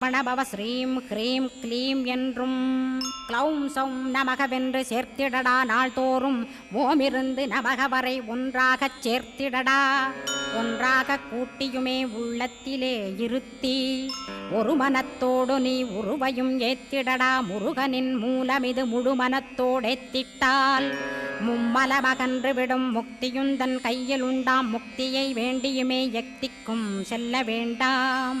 பணபவ ஸ்ரீம் ஹ்ரீம் க்ளீம் என்றும் க்ளௌம் சௌம் நமகவென்று சேர்த்திடடா நாள்தோறும் ஓமிருந்து நமக வரை ஒன்றாகச் சேர்த்திடடா. ஒன்றாக கூட்டியுமே உள்ளத்திலே இருத்தி ஒரு மனத்தோடு நீ உருவையும் ஏத்திடடா. முருகனின் மூலமிது முழு மனத்தோடேத்திட்டால் மும்மலமகன்று விடும் முக்தியுந்தன் கையில் உண்டாம் முக்தியை வேண்டியுமே எக்திக்கும் செல்ல வேண்டாம்.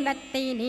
மூலத்தை நீ